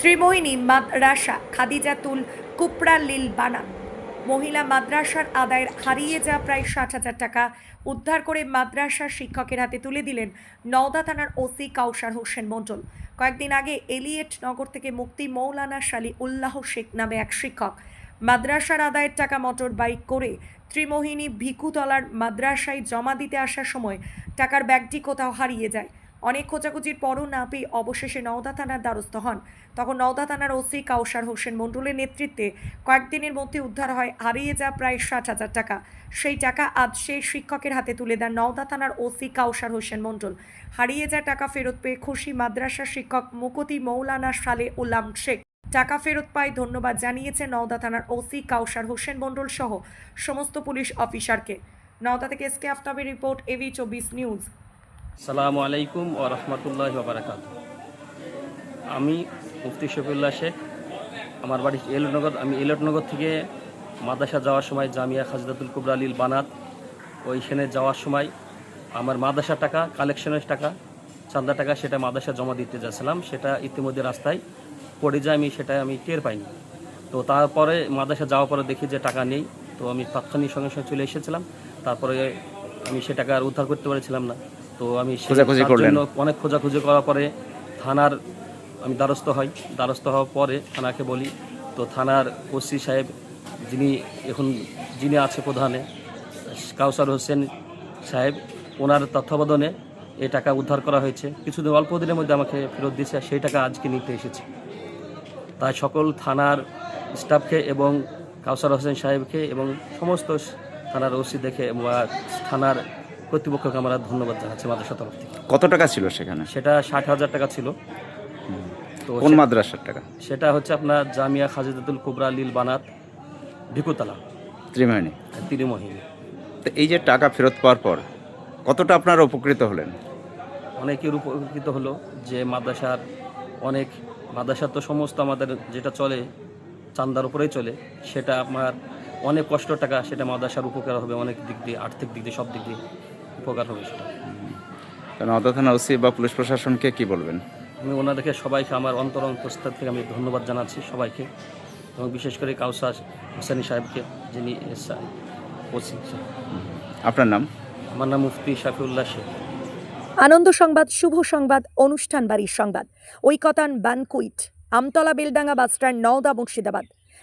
ত্রিমোহিনী মাদ্রাসা খাদিজাতুল কুপড়া লিল বানা মহিলা মাদ্রাসার আদায়ের হারিয়ে যাওয়া প্রায় ষাট হাজার টাকা উদ্ধার করে মাদ্রাসার শিক্ষকের হাতে তুলে দিলেন নওদা থানার ওসি কাউসার হোসেন মণ্ডল। কয়েকদিন আগে এলিয়েট নগর থেকে মুক্তি মৌলানা শালী উল্লাহ শেখ নামে এক শিক্ষক। মাদ্রাসার আদায়ের টাকা মোটর বাইক করে ত্রিমোহিনী ভিকুতলার মাদ্রাসায় জমা দিতে আসার সময় টাকার ব্যাগটি কোথাও হারিয়ে যায়। অনেক খোঁজাখুঁজির পরও না পেয়ে অবশেষে নওদা থানার দ্বারস্থ হন। তখন নওদা থানার ওসি কাউসার হোসেন মণ্ডলের নেতৃত্বে কয়েকদিনের মধ্যে উদ্ধার হয়, হারিয়ে যাওয়া প্রায় ষাট হাজার টাকা। সেই টাকা আজ সেই শিক্ষকের হাতে তুলে দেন নওদা থানার ওসি কাউসার হোসেন মণ্ডল। হারিয়ে যাওয়া টাকা ফেরত পেয়ে খুশি মাদ্রাসা শিক্ষক মুকতি মৌলানা সালে উল্লাম শেখ। টাকা ফেরত পায় ধন্যবাদ জানিয়েছে নওদা থানার ওসি কাউসার হোসেন মণ্ডল সহ সমস্ত পুলিশ অফিসারকে। নওদা থেকে এসকে আফতাবের রিপোর্ট এভি চব্বিশ নিউজ। সালামু আলাইকুম ও রহমতুল্লাহ বারাকাত আমি মুফতি শফিউল্লাহ শেখ, আমার বাড়ি এলটনগর। আমি এলটনগর থেকে মাদ্রাসা যাওয়ার সময় জামিয়া খাজদাতুল কুবরা আলীল বানাত। ওইখানে যাওয়ার সময় আমার মাদ্রাসার টাকা, কালেকশনের টাকা চান্দা টাকা সেটা মাদ্রাসা জমা দিতে যাচ্ছিলাম। সেটা ইতিমধ্যে রাস্তায় পড়ে যায়, আমি সেটা আমি টের পাইনি। তো তারপরে মাদ্রাসা যাওয়ার পরে দেখি যে টাকা নেই, তো আমি তাৎক্ষণিক সঙ্গে সঙ্গে চলে এসেছিলাম। তারপরে আমি সে টাকা আর উদ্ধার করতে পারছিলাম না। তো আমি খোঁজাখুঁজি করলেন? অনেক খোঁজাখুঁজি করার পরে থানার আমি দ্বারস্থ হই। দ্বারস্থ হওয়ার পরে থানাকে বলি তো থানার ওসি সাহেব যিনি এখন যিনি আছে প্রধানে কাউসার হোসেন সাহেব ওনার তত্ত্বাবধানে এই টাকা উদ্ধার করা হয়েছে। কিছুদিন অল্প দিনের মধ্যে আমাকে ফেরত দিয়েছে আর সেই টাকা আজকে নিতে এসেছে। তাই সকল থানার স্টাফকে এবং কাউসার হোসেন সাহেবকে এবং সমস্ত থানার ওসি দেখে বা থানার কর্তৃপক্ষকে আমরা ধন্যবাদ জানাচ্ছি মাদ্রাসা তরফ থেকে। কত টাকা ছিল সেখানে? সেটা ষাট হাজার টাকা ছিল। তো কোন সে- মাদ্রাসার টাকা? সেটা হচ্ছে আপনার জামিয়া খাজিদাতুল কুবরা লীল বানাত ভিকুতলা ত্রিমাহিনী। তিরিমহিনী। তো এই যে টাকা ফেরত পাওয়ার পর কতটা আপনারা উপকৃত হলেন? অনেকের উপকৃত হলো যে মাদ্রাসার অনেক মাদ্রাসার তো সমস্ত আমাদের যেটা চলে চান্দার উপরেই চলে সেটা আমার অনেক কষ্ট টাকা সেটা মাদ্রাসার উপকার হবে অনেক দিক দিয়ে আর্থিক দিক দিয়ে সব দিক দিয়ে। উপকার হবে সেটা। কারণ অত থানা ওসি বা পুলিশ প্রশাসনকে কি বলবেন? আমি ওনাদেরকে সবাইকে আমার অন্তর অন্তঃস্থল থেকে আমি ধন্যবাদ জানাচ্ছি সবাইকে এবং বিশেষ করে কাউসার হোসেনি সাহেবকে যিনি এসআই ওসি। আপনার নাম? আমার নাম মুফতি শাফিউল্লাহ শেখ। আনন্দ সংবাদ শুভ সংবাদ অনুষ্ঠান বাড়ির সংবাদ। Oikatan banquet Amtala Beldanga bus stand Naoda Murshidabad.